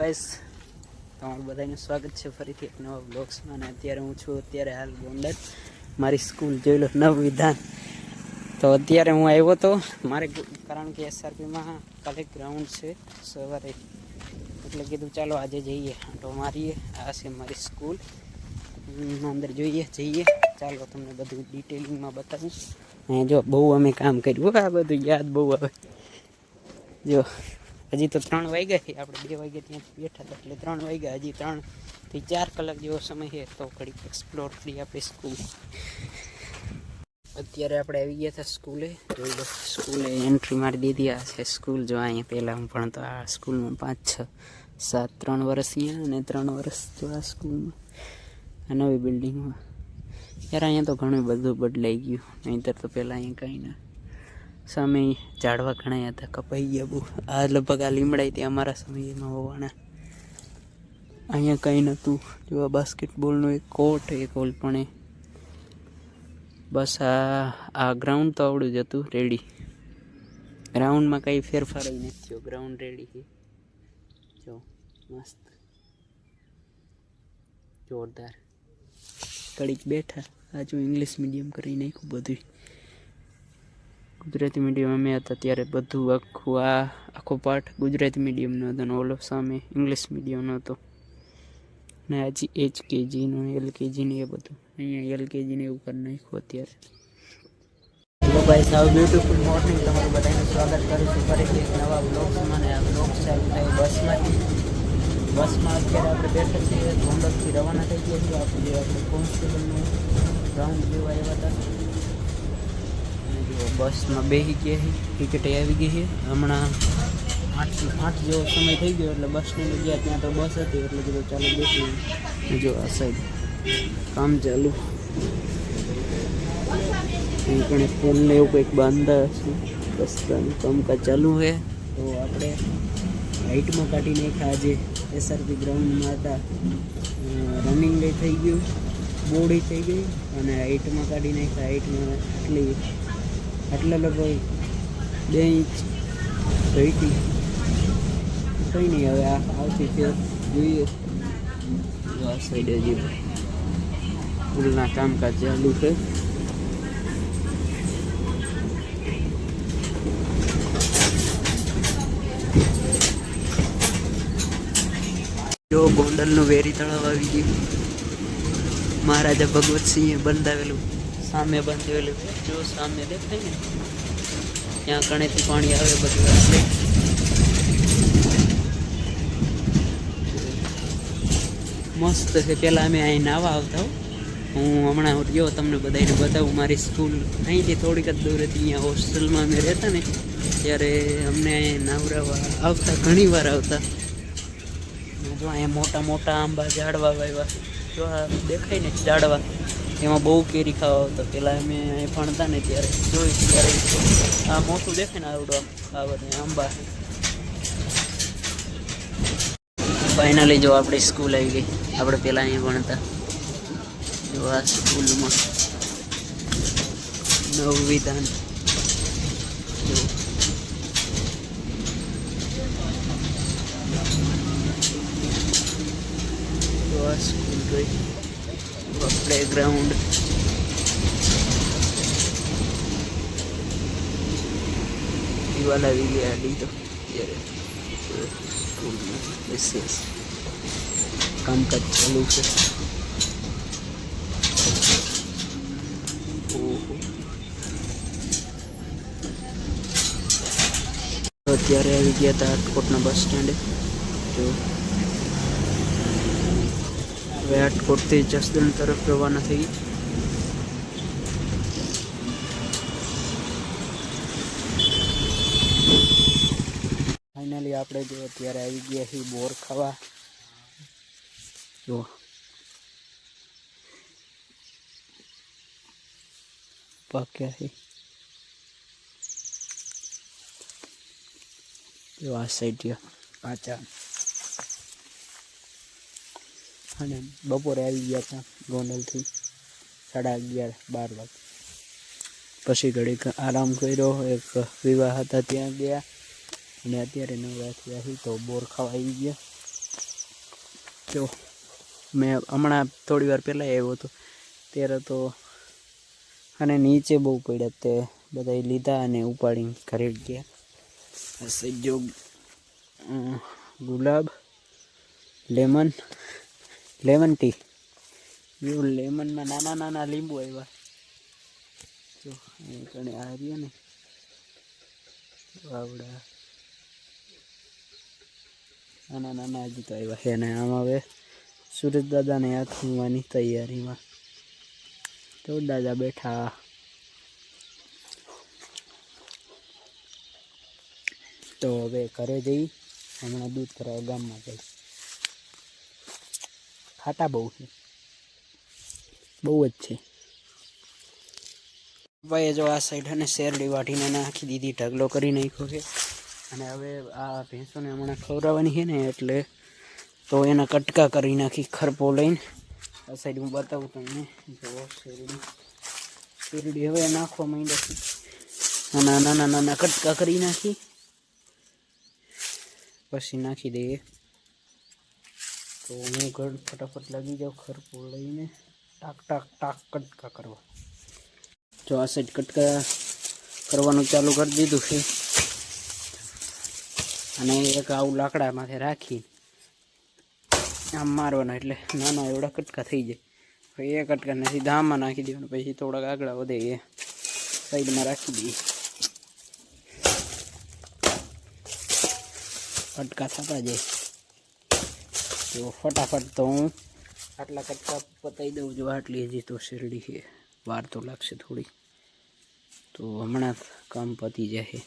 Guys તમારું બધાનું સ્વાગત છે ફરીથી એક નવા બ્લોગ્સમાં અને અત્યારે હું છું અત્યારે હાલ ગોંડલ. મારી સ્કૂલ જોઈ લો નવ વિધાન તો અત્યારે હું આવ્યો તો મારે ગ- કારણ કે એસઆરપીમાં કાલે ગ્રાઉન્ડ છે સવારે. એટલે કીધું ચાલો આજે જઈએ તો મારીએ. આ છે મારી સ્કૂલ હમ, અંદર જોઈએ જઈએ. ચાલો તમને બધું ડિટેલિંગમાં બતાવું. અહીંયા જો બહુ અમે કામ કર્યું હો, આ બધું યાદ બહુ આવે. જો હજી તો ત્રણ વાગ્યા છે. આપણે બે વાગ્યા ત્યાંથી બેઠા હતા એટલે ત્રણ વાગ્યા, હજી ત્રણથી ચાર કલાક જેવો સમય છે. તો ઘડીક એક્સપ્લોર કરી આપણે સ્કૂલ અત્યારે આપણે આવી ગયા હતા સ્કૂલે જોઈ લો સ્કૂલે એન્ટ્રી મારી દીધી. આ છે સ્કૂલ જો અહીંયા પહેલાં હું ભણતો, આ સ્કૂલમાં પાંચ, છ, સાત, ત્રણ વર્ષ અહીંયા અને ત્રણ વર્ષ જો આ સ્કૂલમાં આ નવી બિલ્ડિંગમાં યાર અહીંયા તો ઘણું બધું બદલાઈ ગયું. નહીંતર તો પહેલાં અહીંયા કંઈ ના. સામે ઝાડવા ઘણા હતા, કપાઈ ગયા બહુ. આ લગભગ આ લીમડાઈ ત્યાં અમારા સમયમાં હોવાના. અહીંયા કંઈ નહોતું. જો બાસ્કેટબોલનો એક કોર્ટ એક હોલ પણ બસ આ આ ગ્રાઉન્ડ તો આવડું જ હતું રેડી ગ્રાઉન્ડમાં કંઈ ફેરફાર જ નથી થયો. ગ્રાઉન્ડ રેડી છે. જો, મસ્ત. જોરદાર. કડીક બેઠા. આજુ ઇંગ્લિશ મીડિયમ કરી નાખ્યું બધું ગુજરાતી મીડિયમ અમે હતા ત્યારે બધું આખું આ, આખો પાઠ ગુજરાતી મીડિયમનો હતો ને ઓલો સામે ઇંગ્લિશ મીડિયમનો હતો. ને હજી એચ કેજીનો એલ કેજીને એ બધું. અહીંયા એલ કેજીને એવું કરી નાખ્યું અત્યારે. હેલો ભાઈ, સાવ બ્યુટીફુલ મોર્નિંગ તમારું બધાને સ્વાગત કરું છું ફરીથી એક નવા બ્લોગ્સમાં ને આ બ્લોગ ચાલુ થાય બસમાંથી, બસમાં અત્યારે આપણે બેઠા છીએ. ગોંડલથી રવાના થઈ ગયા છીએ. આપણે જે આપણે કોન્સ્ટેબલનું ગ્રાઉન્ડ જેવા એવા હતા. જો બસમાં બેસી ગયા છે, ટિકિટે આવી ગઈ છે. હમણાં આઠ આઠ જેવો સમય થઈ ગયો એટલે બસ સ્ટેન્ડ ગયા ત્યાં તો બસ હતી, એટલે કીધું ચાલો બેસી જો આ સાઈડ કામ ચાલુ. પણ એક એવું કંઈક બાંધા હશે. રસ્તાનું કામકાજ ચાલુ છે. તો આપણે હાઈટમાં કાઢી નાખ્યા આજે એસઆરપી ગ્રાઉન્ડમાં હતા રનિંગ થઈ ગયું, બોડી થઈ ગઈ અને હાઈટમાં કાઢી નાખ્યા હાઈટમાં આટલી આટલા લગભગ બે ઇંચ ઘટી કંઈ નહીં, હવે આ આવતી ફેર જોઈએ. આ સાઈડ હજી પુલના કામકાજ ચાલુ છે. જો ગોંડલનું વેરી તળાવ આવી ગયું. મહારાજા ભગવતસિંહે બંધાવેલું. સામે બંધાવેલું જો સામે દેખાય ને, ત્યાં કણેથી પાણી આવે બધું હશે મસ્ત છે. પહેલાં અમે અહીં નાવા આવતા હું. હમણાં ગયો તમને બધાને બતાવું. મારી સ્કૂલ અહીંથી થોડીક જ દૂર હતી. અહીંયા હોસ્ટેલમાં અમે રહેતા ને, ત્યારે અમને નાવરાવા આવતા ઘણી વાર આવતા. જો અહીંયા મોટા મોટા આંબા ઝાડવા વાવ્યા જો આ દેખાય ને ઝાડવા. એમાં બહુ કેરી ખાવા આવતા. પહેલાં અમે અહીં ભણતા ને ત્યારે જોઈ ત્યારે આ મોટું દેખાય ને આવડું આમ, આ બધા આંબા. ફાઇનલી જો આપણી સ્કૂલ આવી ગઈ. આપણે પહેલાં અહીંયા ભણતા. જો આ સ્કૂલમાં નવ વિધાન. જો જો આ સ્કૂલ ગઈ. પ્લે ગ્રાઉન્ડ દિવાલ આવી ગયા આડી તો કામકાજ ચાલુ છે અત્યારે આવી ગયા હતા રાજકોટના બસ સ્ટેન્ડે જો હવે રાજકોટથી જસદણ તરફ રવાના થઈ ફાઇનલી આપણે જો અત્યારે આવી ગયા છીએ બોર ખાવા, જો. પાક્યા છે. જો આ સાઈડ જો કાચા અને બપોરે આવી ગયા હતા ગોંડલથી સાડા અગિયાર, બાર વાગે. પછી ઘડીક આરામ કર્યો, એક વિવાહ હતા ત્યાં ગયા. અને અત્યારે નવરા થયા તો બોર ખાવા આવી ગયા. તો મેં હમણાં થોડી વાર પહેલાં આવ્યો હતો. ત્યારે તો અને નીચે બહુ પડ્યા તે બધા લીધા અને ઉપાડીને ઘરે ગયા. સજ્જો ગુલાબ, લેમન લેમન ટી એવું લેમનમાં નાના નાના લીંબુ આવ્યા જો કણે આ રહ્યા ને વાવડા નાના નાના હજી તો આવ્યા છે અને આમ હવે સુરજ દાદાને હાથ મૂકવાની તૈયારીમાં તો દાદા બેઠા તો હવે ઘરે જઈ હમણાં દૂધ કરવા ગામમાં જઈ ખાટા બહુ છે. બહુ જ છે. ભાઈએ જો આ સાઈડ અને શેરડી વાટીને નાખી દીધી ઢગલો કરી નાખ્યો છે. અને હવે આ ભેંસોને હમણાં ખવડાવવાની છે ને એટલે તો એના કટકા કરી નાખી ખરપો લઈને. આ સાઈડ હું બતાવું તમને. જો શેરડી શેરડી હવે નાખવા માંડ્યા છે. નાના નાના નાના કટકા કરી નાખી. પછી નાખી દઈએ. તો હું ઘર ફટાફટ લાગી જાઉં ખરપો લઈને ટાક ટાક ટાક કટકા કરવા. જો આ સાઈડ કટકા કરવાનું ચાલુ કરી દીધું છે. અને એક આવું લાકડા માથે રાખી આમ મારવાના એટલે નાના એવડા કટકા થઈ જાય. પછી એ કટકાને સીધા આમાં નાખી દેવાનું, પછી થોડાક આગળ વધે એ સાઈડમાં રાખી દઈએ. કટકા થતા જાય. તો ફટાફટ તો હું આટલા કટકા પતાવી દઉં જો આટલી હજી તો શેરડી છે. વાર તો લાગશે થોડી. તો હમણાં કામ પતી જાય.